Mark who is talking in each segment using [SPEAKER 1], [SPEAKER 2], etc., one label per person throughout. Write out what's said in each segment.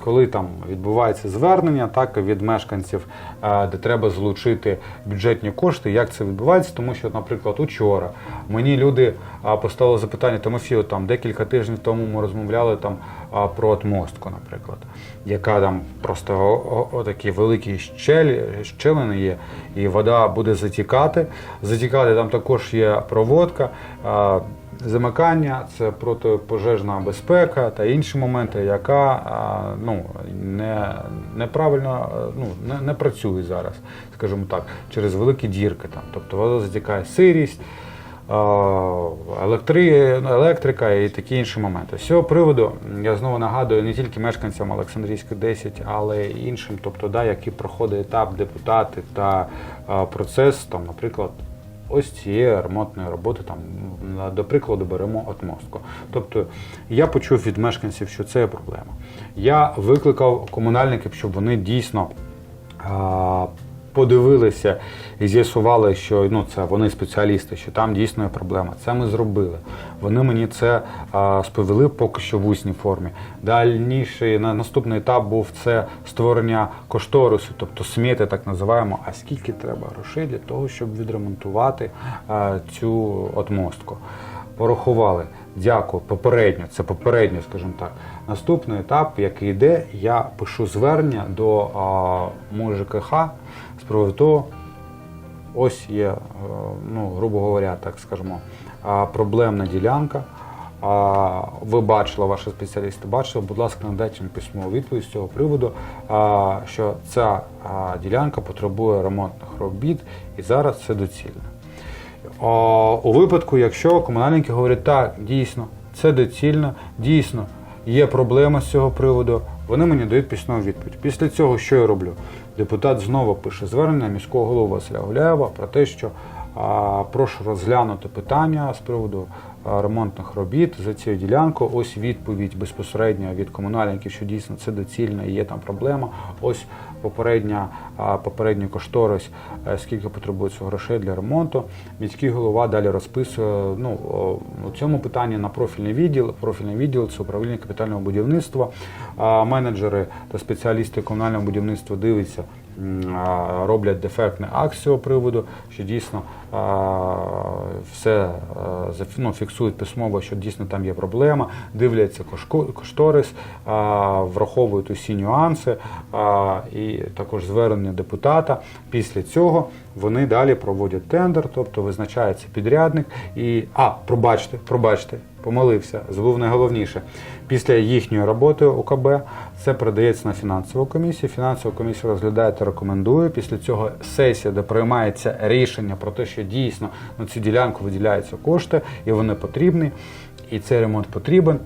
[SPEAKER 1] коли там відбувається звернення, так від мешканців, е, де треба залучити бюджетні кошти. Як це відбувається? Тому що, наприклад, учора мені люди поставили запитання Тимофію, там декілька тижнів тому ми розмовляли там про отмостку, наприклад, яка там просто отакі великі щелі, щелини є, і вода буде затікати. Затікати там також є проводка. Замикання, це протипожежна безпека та інші моменти, яка ну, не, неправильно ну, не, не працює зараз, скажімо так, через великі дірки. Там. Тобто вода затікає сирість, електри, електрика і такі інші моменти. З цього приводу я знову нагадую не тільки мешканцям Олександрійської 10, але й іншим, тобто, да, які проходить етап депутати та процес, там, наприклад, ось цієї ремонтної роботи, там, до прикладу, беремо отмостку. Тобто я почув від мешканців, що це проблема. Я викликав комунальників, щоб вони дійсно подивилися і з'ясували, що ну, це вони спеціалісти, що там дійсно є проблема. Це ми зробили. Вони мені це а, сповіли поки що в усній формі. Дальніший на наступний етап був це створення кошторису, тобто сміти, так називаємо. А скільки треба грошей для того, щоб відремонтувати а, цю отмостку? Порахували. Дякую, попередньо, це попередньо, скажімо так. Наступний етап, який йде, я пишу звернення до а, МУЖКХ з приводу того, ось є, е, ну, грубо говоря, так скажемо, проблемна ділянка. А, Ви бачили, ваші спеціалісти бачили, будь ласка, надайте їм письмову відповідь з цього приводу, а, що ця а, ділянка потребує ремонтних робіт і зараз це доцільно. О, у випадку, якщо комунальники говорять, так, дійсно, це доцільно, дійсно, є проблема з цього приводу, вони мені дають письмову відповідь. Після цього, що я роблю? Депутат знову пише звернення міського голови Василя Гуляєва про те, що прошу розглянути питання з приводу ремонтних робіт за цю ділянку. Ось відповідь безпосередньо від комунальників, що дійсно це доцільно і є там проблема. Ось попередня, а, попередній кошторис, е, скільки потребується грошей для ремонту. Міський голова далі розписує ну, у цьому питанні на профільний відділ. Профільний відділ це управління капітального будівництва. Менеджери та спеціалісти комунального будівництва а, роблять з цього приводу, що дійсно все ну, фіксують письмово, що дійсно там є проблема, дивляться кошторис, враховують усі нюанси і також звернення депутата. Після цього вони далі проводять тендер, тобто визначається підрядник і а, пробачте, пробачте. Помилився, забув найголовніше. Після їхньої роботи ОКБ це передається на фінансову комісію. Фінансова комісія розглядає та рекомендує. Після цього сесія, де приймається рішення про те, що дійсно на цю ділянку виділяються кошти, і вони потрібні, і цей ремонт потрібен.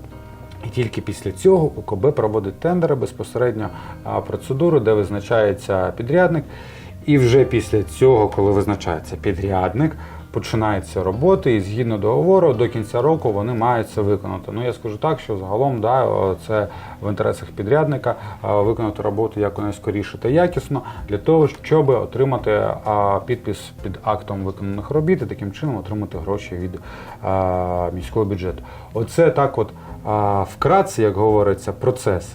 [SPEAKER 1] І тільки після цього УКБ проводить тендери безпосередньо процедуру, де визначається підрядник. І вже після цього, коли визначається підрядник, починаються роботи, і згідно договору до кінця року вони мають це виконати. Ну я скажу так, що загалом да, це в інтересах підрядника виконати роботу якнайскоріше та якісно для того, щоб отримати підпис під актом виконаних робіт і таким чином отримати гроші від міського бюджету. Оце так, от вкратце, як говориться, процес.